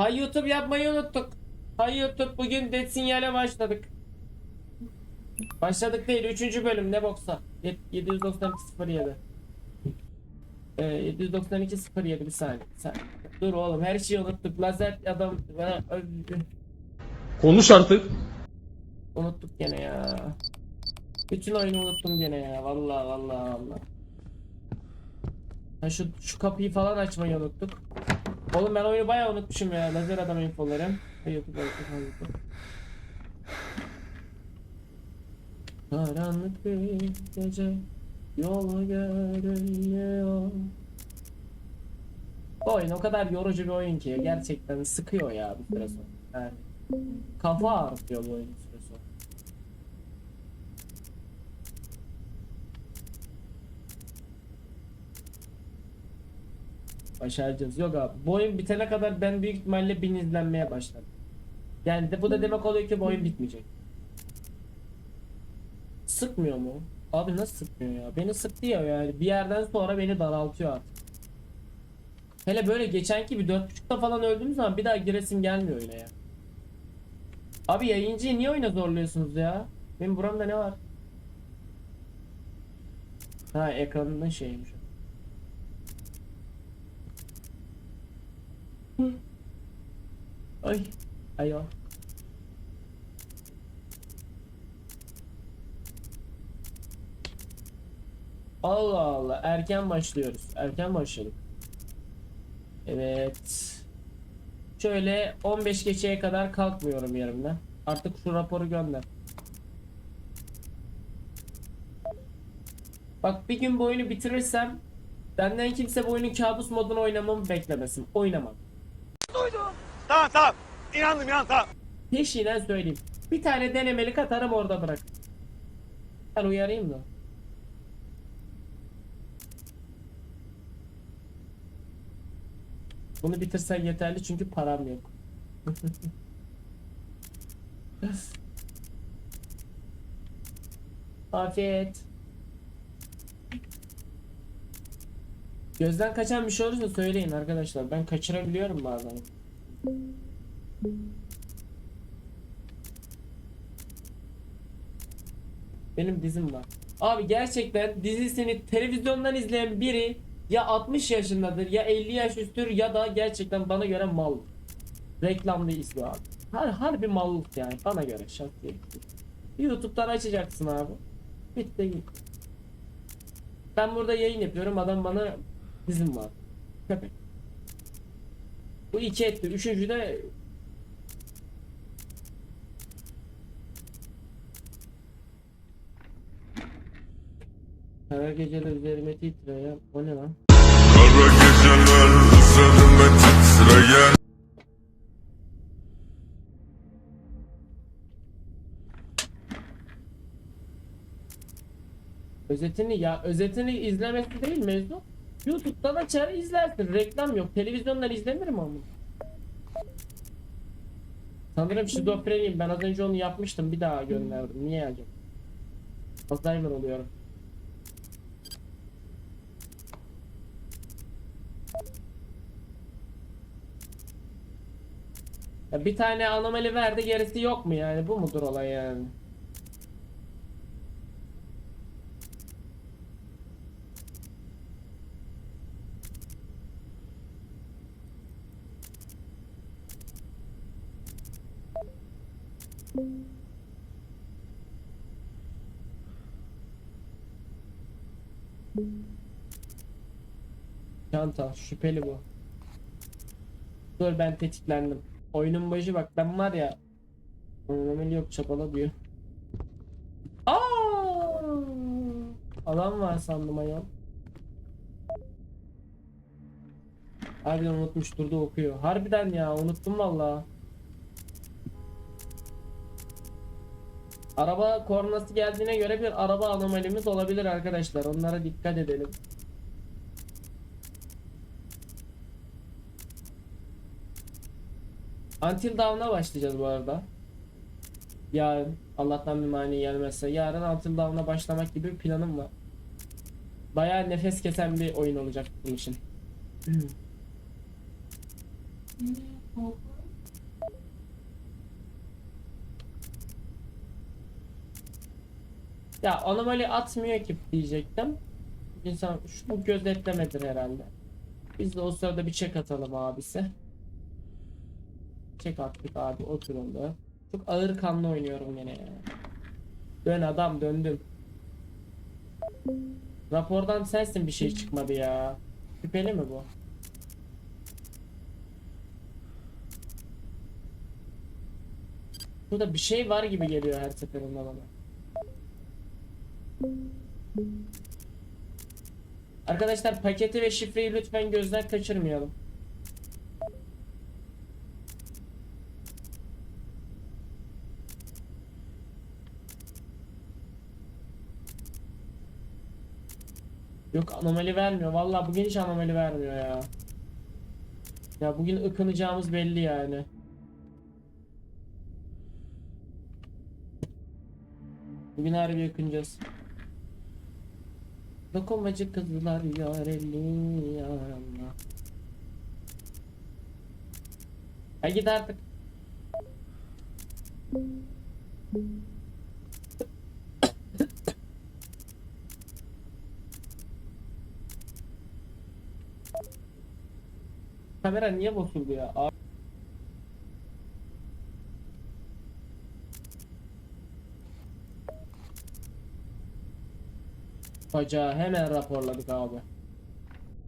Hay YouTube yapmayı unuttuk. Hay YouTube bugün Dead Sinyal'e başladık. Başladık değil 3. bölüm ne boksa. Yet- 792.07 ee, 792.07 bir saniye. Sen, dur oğlum her şeyi unuttuk. Lazer adam bana Konuş artık. unuttuk gene ya. Bütün oyunu unuttum gene ya. Vallahi vallahi vallahi. Ha şu şu kapıyı falan açmayı unuttuk. Oğlum ben oyunu bayağı unutmuşum ya. Lazer adam infoları. Hey, YouTube, YouTube, YouTube. Karanlık bir gece yol görünüyor. Bu oyun o kadar yorucu bir oyun ki gerçekten sıkıyor ya bir süre. Yani kafa ağrıtıyor bu oyun bir süre sonra. Başaracağız. Yok abi. Bu oyun bitene kadar ben büyük ihtimalle bin izlenmeye başladım. Yani de bu da demek oluyor ki bu oyun bitmeyecek. Sıkmıyor mu? Abi nasıl sıkmıyor ya? Beni sıktı ya yani. Bir yerden sonra beni daraltıyor artık. Hele böyle geçenki bir 4.5'ta falan öldüğüm zaman bir daha giresim gelmiyor oyuna ya. Abi yayıncıyı niye oyuna zorluyorsunuz ya? Benim buramda ne var? Ha ekranının şeymiş. o. Hı. Ay. Ayo. Allah Allah. Erken başlıyoruz. Erken başladık. Evet. Şöyle 15 geçeye kadar kalkmıyorum yerimden. Artık şu raporu gönder. Bak bir gün bu oyunu bitirirsem benden kimse bu oyunun kabus modunu oynamamı beklemesin. Oynamam. Tamam tamam. İnandım inan tamam. Peşinen söyleyeyim. Bir tane denemelik atarım orada bırak. Ben uyarayım da. Bunu bitirsen yeterli çünkü param yok. Afiyet. Gözden kaçan bir şey olursa söyleyin arkadaşlar. Ben kaçırabiliyorum bazen. Benim dizim var. Abi gerçekten dizisini televizyondan izleyen biri ya 60 yaşındadır ya 50 yaş üstür ya da gerçekten bana göre mal. Reklamda izliyor abi. Har harbi mallık yani bana göre şart değil. YouTube'dan açacaksın abi. Bitti git. Ben burada yayın yapıyorum adam bana dizim var. Köpek. Bu iki etti. Üçüncü de Kara geceler üzerime titreyen O ne lan? Kara geceler üzerime titreyen Özetini ya özetini izlemesi değil mevzu. YouTube'dan açar izlersin. Reklam yok. Televizyondan izlenir mi ama? Sanırım şizofreniyim. Ben az önce onu yapmıştım. Bir daha gönderdim. Niye acaba? Alzheimer oluyorum. Ya bir tane anomali verdi gerisi yok mu yani? Bu mudur olay yani? Çanta şüpheli bu. Dur ben tetiklendim. Oyunun başı bak ben var ya. Oynamalı yok çapala diyor. Aa! Adam var sandım ayol. Harbiden unutmuş durdu okuyor. Harbiden ya unuttum valla. Araba kornası geldiğine göre bir araba anomalimiz olabilir arkadaşlar. Onlara dikkat edelim. Until Dawn'a başlayacağız bu arada. Yarın Allah'tan bir mani gelmezse yarın Until Dawn'a başlamak gibi bir planım var. Bayağı nefes kesen bir oyun olacak bunun için. Ya anomali atmıyor ki diyecektim. İnsan şunu gözetlemedir herhalde. Biz de o sırada bir çek atalım abisi. Çek attık abi oturun da. Çok ağır kanlı oynuyorum yine. Dön adam döndüm. Rapordan sensin bir şey çıkmadı ya. Şüpheli mi bu? Burada bir şey var gibi geliyor her seferinde bana. Arkadaşlar paketi ve şifreyi lütfen gözden kaçırmayalım. Yok anomali vermiyor. Vallahi bugün hiç anomali vermiyor ya. Ya bugün ıkınacağımız belli yani. Bugün harbi yakınacağız. Dokunmacı kızlar yar elli yarama. Ha git artık. Kamera niye bozuldu ya? Abi. Bacağı hemen raporladık abi.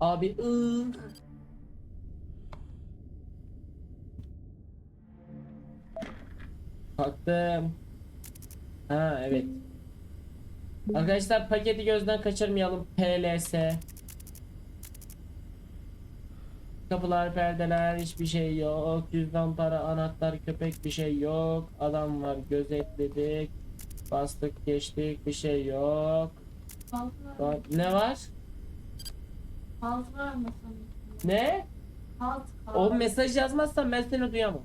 Abi ıı. Baktım. Ha evet. Arkadaşlar paketi gözden kaçırmayalım. PLS. Kapılar, perdeler, hiçbir şey yok. Cüzdan, para, anahtar, köpek bir şey yok. Adam var, gözetledik. Bastık, geçtik, bir şey yok. Var- Ne var? Halt var mı sana? Ne? Halt. O mesaj yazmazsan ben seni duyamam.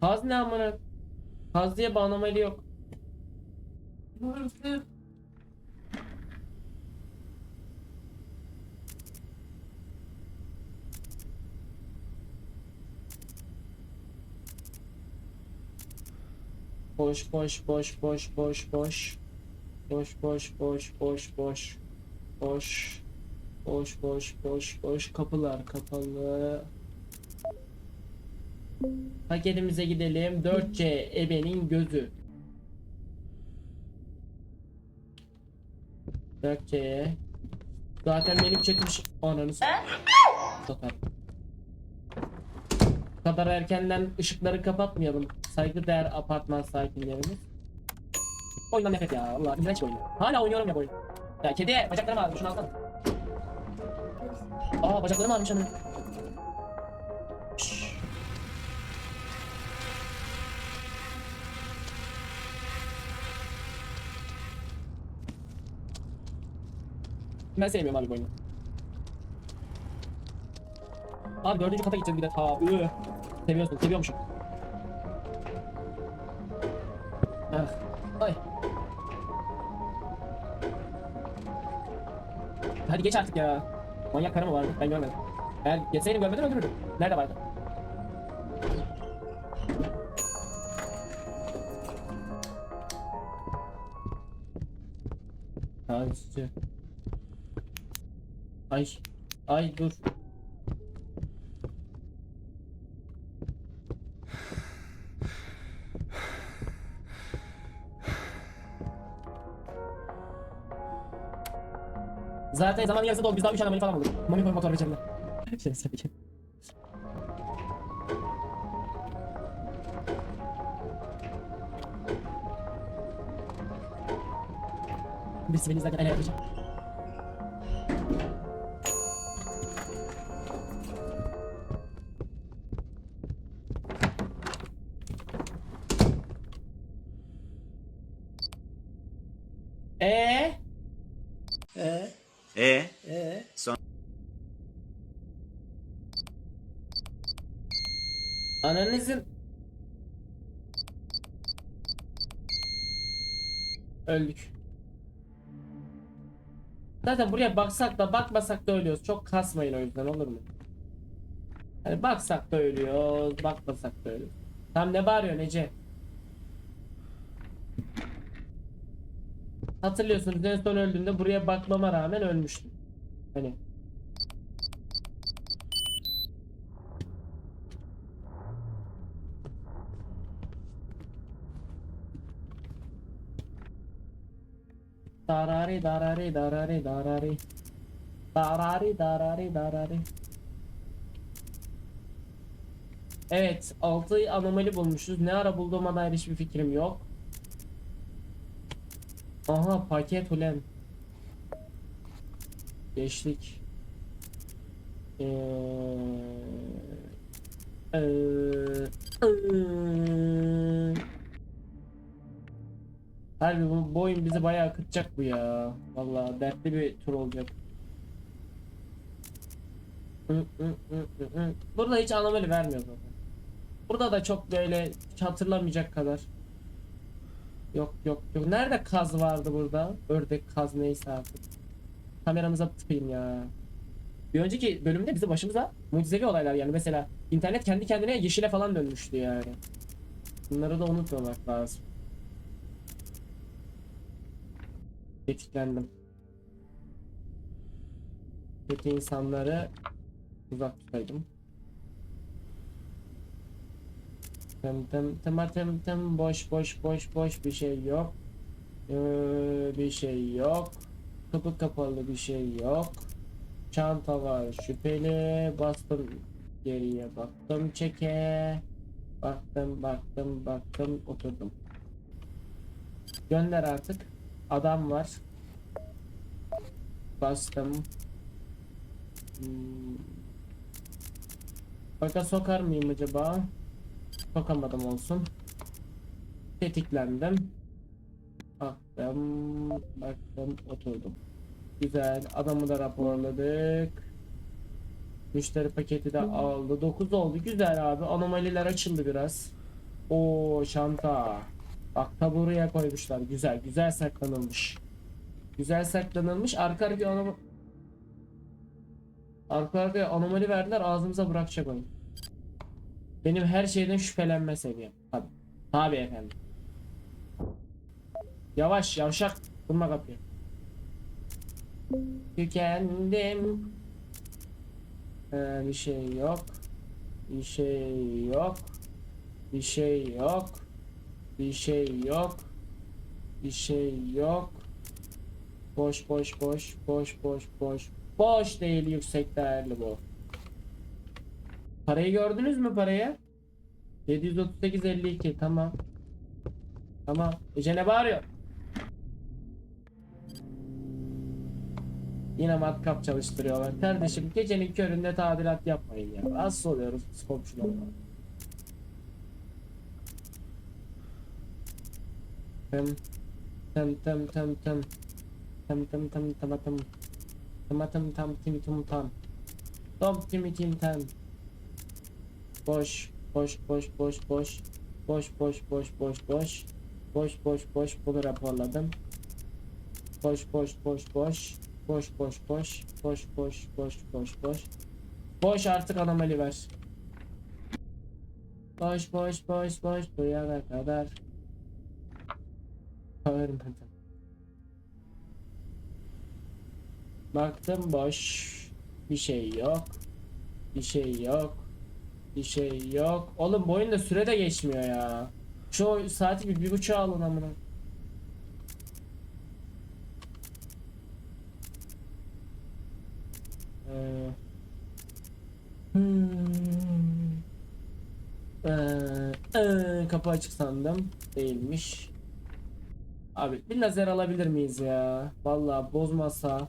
Haz ne amına? Haz diye bağlamalı yok. Vurdu. Boş boş boş boş boş boş. Boş boş boş boş boş. Boş. Boş boş boş boş. Kapılar kapalı. Paketimize gidelim. 4C ebenin gözü. 4C'ye. Zaten benim çekmiş ananı. Bu kadar erkenden ışıkları kapatmayalım. Saygıdeğer apartman sakinlerimiz. Oyundan nefret ya. Allah iğrenç bir oyun. Hala oynuyorum ya bu oyun. Ya kedi bacaklarım ağrıyor. Şunu alsana. Aa bacaklarım ağrımış. Şşş. Ben sevmiyorum abi bu oyunu. Abi dördüncü kata gideceğiz bir de. Aa, ıı. Seviyorsun, seviyormuşum. Hadi geç artık ya. Manyak karı mı vardı? Ben görmedim. Eğer geçseydim görmeden öldürürdüm. Nerede vardı? Ay işte. Ay. Ay dur. Zaten zaman yarısı doldu. Biz daha 3 anomali falan bulduk. Mami koy motor becerinden. şey söyleyeyim. Birisi beni izlerken el yapacak. öldük. Zaten buraya baksak da bakmasak da ölüyoruz. Çok kasmayın o yüzden olur mu? Hani baksak da ölüyoruz, bakmasak da ölüyoruz. Tam ne bağırıyor Nece? Hatırlıyorsunuz en son öldüğümde buraya bakmama rağmen ölmüştüm. Hani Darari darari darari darari Darari darari darari Evet 6 anomali bulmuşuz. Ne ara bulduğuma dair hiçbir fikrim yok. Aha paket ulen. Geçtik. Ee, ee. Harbi bu, bu oyun bizi bayağı akıtacak bu ya. Vallahi dertli bir tur olacak. Burada hiç anomali vermiyor zaten. Burada da çok böyle hatırlamayacak kadar. Yok yok yok. Nerede kaz vardı burada? Ördek kaz neyse artık. Kameramıza tıkayım ya. Bir önceki bölümde bizi başımıza mucizevi olaylar yani mesela internet kendi kendine yeşile falan dönmüştü yani. Bunları da unutmamak lazım. Tetiklendim. Kötü insanları uzak tutaydım. Tem tem tem tem tem boş boş boş boş bir şey yok. Ee, bir şey yok. Kapı kapalı bir şey yok. Çanta var şüpheli. Bastım geriye baktım çeke. Baktım baktım baktım oturdum. Gönder artık. Adam var. Bastım. Hmm. Sokar mıyım acaba? Sokamadım olsun. Tetiklendim. Baktım, baktım, oturdum. Güzel. Adamı da raporladık. Müşteri paketi de aldı. 9 oldu. Güzel abi. Anomaliler açıldı biraz. O şanta. Bak taburuya koymuşlar. Güzel. Güzel saklanılmış. Güzel saklanılmış. Arka arkaya anom Arka arkaya anomali verdiler. Ağzımıza bırakacak onu. Benim her şeyden şüphelenme seviyem. Tabi. Tabi efendim. Yavaş yavşak. Vurma kapıyı. Tükendim. Ee, bir şey yok. Bir şey yok. Bir şey yok. Bir şey yok. Bir şey yok. Boş boş boş boş boş boş. Boş değil yüksek değerli bu. Parayı gördünüz mü parayı? 738.52 tamam. Tamam. Ece ne bağırıyor? Yine matkap çalıştırıyorlar. Kardeşim gecenin köründe tadilat yapmayın ya. Rahatsız oluyoruz komşularla. Tem tem tem tem tem. Tem tem tem tem tem. Tem tem tem tim tim tam Tom timi tim tam Boş boş boş boş boş. Boş boş boş boş boş. Boş boş boş. Bunu raporladım. Boş boş boş boş. Boş boş boş. Boş boş boş boş boş. Boş artık anomali ver. Boş boş boş boş. Duyana kadar Bağırmadım Baktım boş bir şey yok bir şey yok bir şey yok. Oğlum bu oyunda süre de geçmiyor ya. Şu saati bir, bir buçuğa alın amına. Ee, hmm. Ee, ee, kapı açık sandım. Değilmiş. Abi bir lazer alabilir miyiz ya? Vallahi bozmasa.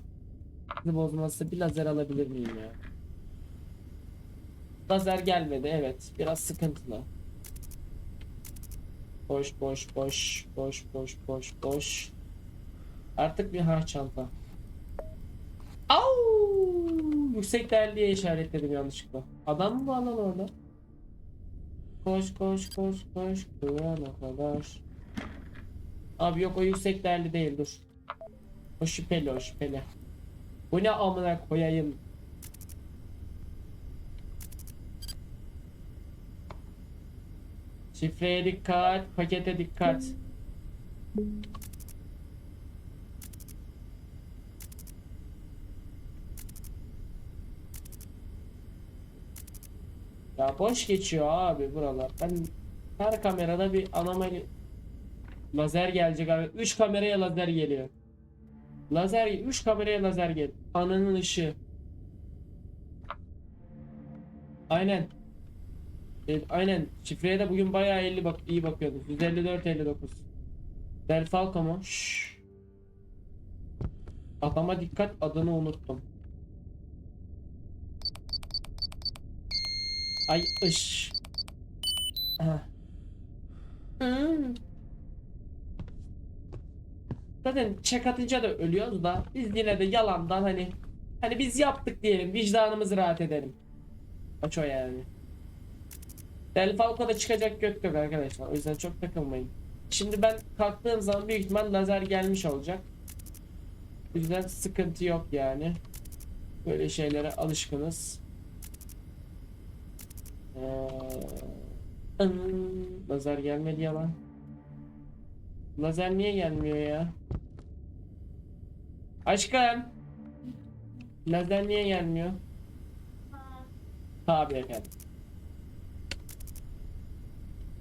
Bozmasa bir lazer alabilir miyim ya? Lazer gelmedi evet. Biraz sıkıntılı. Boş boş boş boş boş boş boş. Artık bir har çanta. Au! Yüksek değerliye işaretledim yanlışlıkla. Adam mı var lan orada? Koş koş koş koş. Kıyana kadar. Abi yok o yüksek değerli değil dur. O şüpheli o şüpheli. Bu ne amına koyayım. Şifreye dikkat, pakete dikkat. Ya boş geçiyor abi buralar. Ben her kamerada bir anomali lazer gelecek abi. 3 kameraya lazer geliyor. Lazer 3 kameraya lazer gel. Ananın ışığı. Aynen. Evet, aynen. Şifreye de bugün bayağı 50 bak iyi bakıyordum. 154 59. Del Falco mu? Şşş. Adama dikkat adını unuttum. Ay ış. Ha. Hmm. Zaten çek atınca da ölüyoruz da biz yine de yalandan hani hani biz yaptık diyelim vicdanımız rahat edelim. Aç o yani. Del Falco'da çıkacak gök yok arkadaşlar o yüzden çok takılmayın. Şimdi ben kalktığım zaman büyük ihtimal lazer gelmiş olacak. O yüzden sıkıntı yok yani. Böyle şeylere alışkınız. Ee, lazer gelmedi ya lan. Lazer niye gelmiyor ya? Aşkım. Lazer niye gelmiyor? Tabii efendim.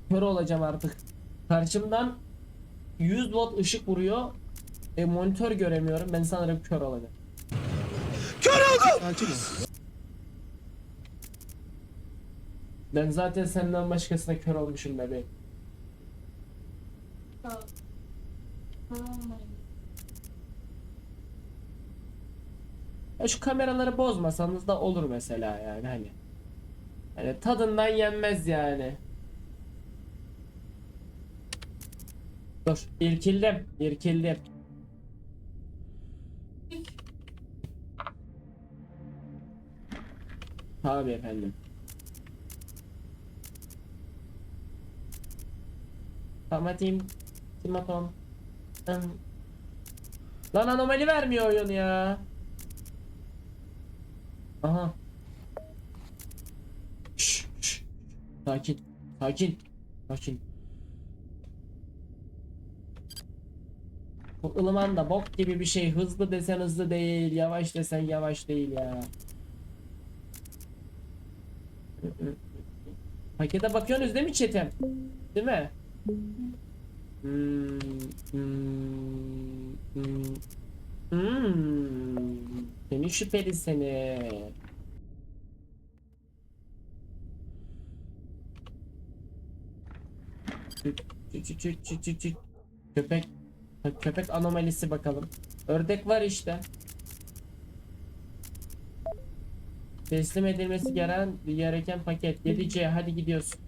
Kör olacağım artık. Karşımdan 100 watt ışık vuruyor. E, monitör göremiyorum. Ben sanırım kör olacağım. Ben zaten senden başkasına kör olmuşum bebeğim. Tamam. Tamam. Ya şu kameraları bozmasanız da olur mesela yani hani. Hani tadından yenmez yani. Dur, irkildim, irkildim. Tabii efendim. Tamatim, Timaton. Hım. Lan anomali vermiyor oyun ya. Aha. Şş, şş. Sakin. Sakin. Sakin. Bu ılıman da bok gibi bir şey. Hızlı desen hızlı değil. Yavaş desen yavaş değil ya. Pakete bakıyorsunuz değil mi chatim? Değil mi? Hmm, hmm, hmm. Hmm. Seni şüpheli seni. Köpek köpek anomalisi bakalım. Ördek var işte. Teslim edilmesi gereken gereken paket 7C hadi gidiyorsun.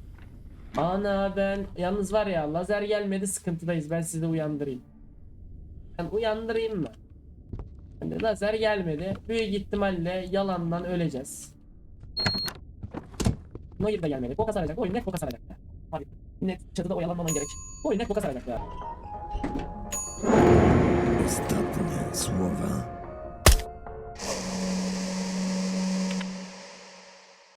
Ana ben yalnız var ya lazer gelmedi sıkıntıdayız ben sizi uyandırayım. Ben uyandırayım mı? Hani lazer gelmedi. Büyük ihtimalle yalandan öleceğiz. Noir de gelmedi. Boka saracak. Oyun net boka saracak. Abi net çatıda oyalanmaman gerek. Oyun net boka saracak ya. Słowa